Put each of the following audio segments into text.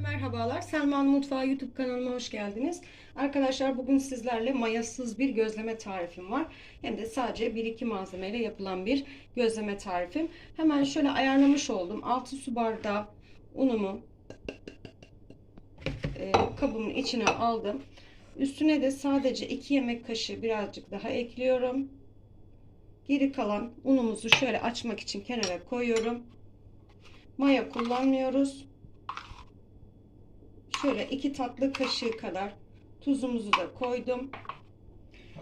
merhabalar. Selman Mutfağı YouTube kanalıma hoş geldiniz. Arkadaşlar bugün sizlerle mayasız bir gözleme tarifim var. Hem de sadece 1-2 malzemeyle yapılan bir gözleme tarifim. Hemen şöyle ayarlamış oldum. 6 su bardağı unumu e, kabımın içine aldım. Üstüne de sadece 2 yemek kaşığı birazcık daha ekliyorum. Geri kalan unumuzu şöyle açmak için kenara koyuyorum. Maya kullanmıyoruz. Şöyle iki tatlı kaşığı kadar tuzumuzu da koydum.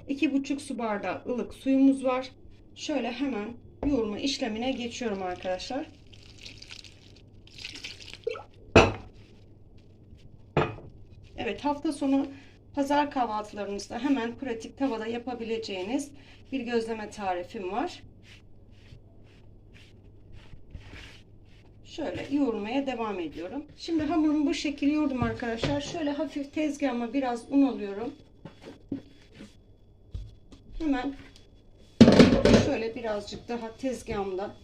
İki buçuk su bardağı ılık suyumuz var. Şöyle hemen yoğurma işlemine geçiyorum arkadaşlar. Evet hafta sonu pazar kahvaltılarınızda hemen pratik tavada yapabileceğiniz bir gözleme tarifim var. Şöyle yoğurmaya devam ediyorum. Şimdi hamurumu bu şekilde yoğurdum arkadaşlar. Şöyle hafif tezgahıma biraz un alıyorum. Hemen şöyle birazcık daha tezgahımda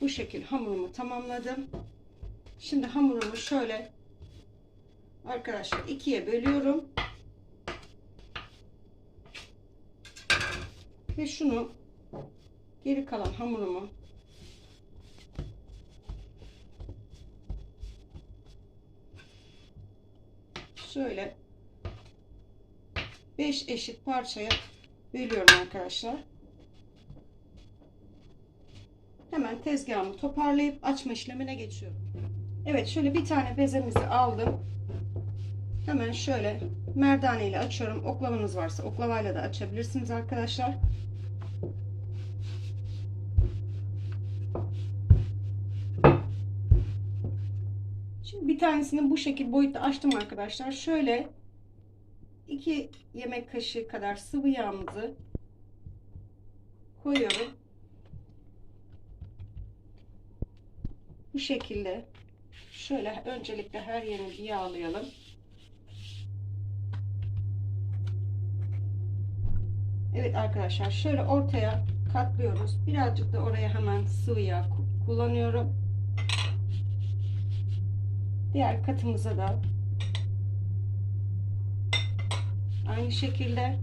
bu şekil hamurumu tamamladım. Şimdi hamurumu şöyle arkadaşlar ikiye bölüyorum. Ve şunu geri kalan hamurumu şöyle 5 eşit parçaya bölüyorum arkadaşlar. Hemen tezgahımı toparlayıp açma işlemine geçiyorum. Evet şöyle bir tane bezemizi aldım. Hemen şöyle merdane ile açıyorum. Oklavanız varsa oklavayla da açabilirsiniz arkadaşlar. Şimdi bir tanesini bu şekil boyutta açtım arkadaşlar. Şöyle 2 yemek kaşığı kadar sıvı yağımızı koyuyorum. Bu şekilde şöyle öncelikle her yerini bir yağlayalım. Evet arkadaşlar şöyle ortaya katlıyoruz. Birazcık da oraya hemen sıvı yağ kullanıyorum. Diğer katımıza da aynı şekilde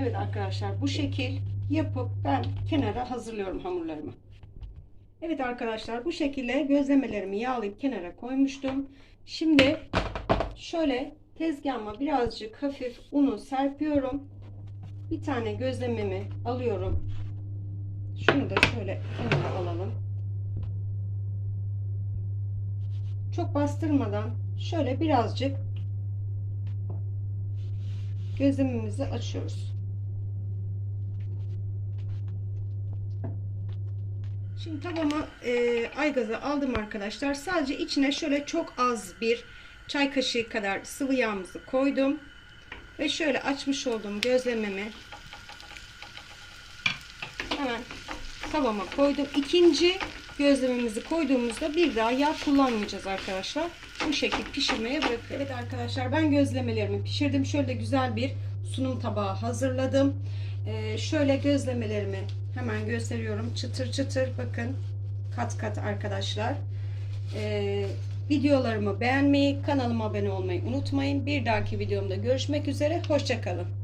Evet arkadaşlar bu şekil yapıp ben kenara hazırlıyorum hamurlarımı. Evet arkadaşlar bu şekilde gözlemelerimi yağlayıp kenara koymuştum. Şimdi şöyle tezgahıma birazcık hafif unu serpiyorum. Bir tane gözlememi alıyorum. Şunu da şöyle kenara alalım. Çok bastırmadan şöyle birazcık gözlemimizi açıyoruz. Şimdi tavama e, aygazı aldım arkadaşlar. Sadece içine şöyle çok az bir çay kaşığı kadar sıvı yağımızı koydum. Ve şöyle açmış olduğum gözlememi hemen tavama koydum. İkinci gözlememizi koyduğumuzda bir daha yağ kullanmayacağız arkadaşlar. Bu şekilde pişirmeye bırakıyorum. Evet arkadaşlar ben gözlemelerimi pişirdim. Şöyle güzel bir sunum tabağı hazırladım. Ee, şöyle gözlemelerimi hemen gösteriyorum. Çıtır çıtır bakın kat kat arkadaşlar. Ee, videolarımı beğenmeyi, kanalıma abone olmayı unutmayın. Bir dahaki videomda görüşmek üzere. Hoşçakalın.